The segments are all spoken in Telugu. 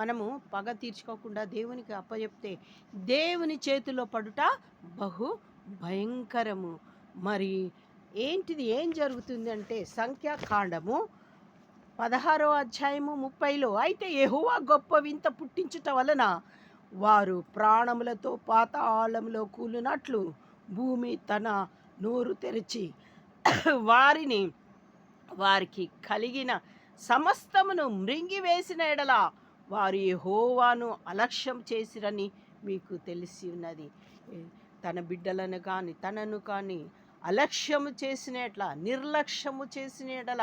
మనము పగ తీర్చుకోకుండా దేవునికి అప్పచెప్తే దేవుని చేతిలో పడుట బహు భయంకరము. మరి ఏంటిది ఏం జరుగుతుంది అంటే సంఖ్యాకాండము పదహారో అధ్యాయము ముప్పైలో అయితే ఎహువా గొప్ప వింత పుట్టించుట వలన వారు ప్రాణములతో పాతాళంలో కూలినట్లు భూమి తన నోరు తెరిచి వారిని వారికి కలిగిన సమస్తమును మృంగివేసిన ఎడల వారు యహోవాను అలక్ష్యం చేసిరని మీకు తెలిసి ఉన్నది. తన బిడ్డలను కానీ తనను కానీ అలక్ష్యము చేసిన ఎట్లా? నిర్లక్ష్యము చేసిన ఎడల.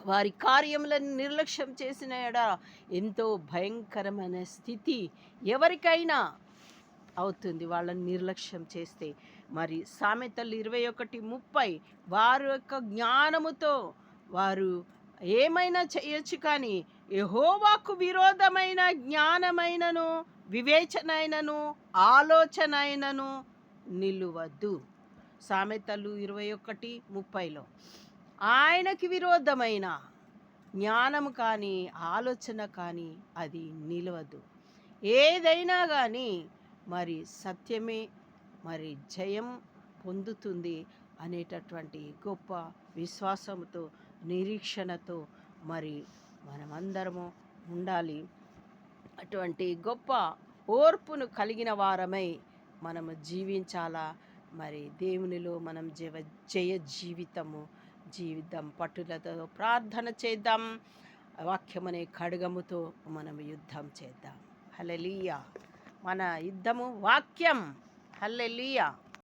వారి కార్యములను నిర్లక్ష్యం చేసిన ఎడ ఎంతో భయంకరమైన స్థితి ఎవరికైనా అవుతుంది వాళ్ళని నిర్లక్ష్యం చేస్తే. మరి సామెతలు ఇరవై ఒకటి ముప్పై వారి యొక్క జ్ఞానముతో వారు ఏమైనా చేయొచ్చు కానీ యహోవాకు విరోధమైన జ్ఞానమైనను వివేచనైనను ఆలోచనైనను నిలువద్దు. సామెతలు ఇరవై ఒకటి ముప్పైలో ఆయనకి విరోధమైన జ్ఞానము కానీ ఆలోచన కానీ అది నిలవదు ఏదైనా కానీ మరి సత్యమే మరి జయం పొందుతుంది అనేటటువంటి గొప్ప విశ్వాసంతో నిరీక్షణతో మరి మనమందరము ఉండాలి. అటువంటి గొప్ప ఓర్పును కలిగిన వారమై మనము జీవించాలా? మరి దేవునిలో మనం జీవ జయ జీవితము జీవితం పట్టులతో ప్రార్థన చేద్దాం. వాక్యమనే ఖడ్గముతో మనం యుద్ధం చేద్దాం. హలలీయ మన యుద్ధము వాక్యం. హల్లెలీయా.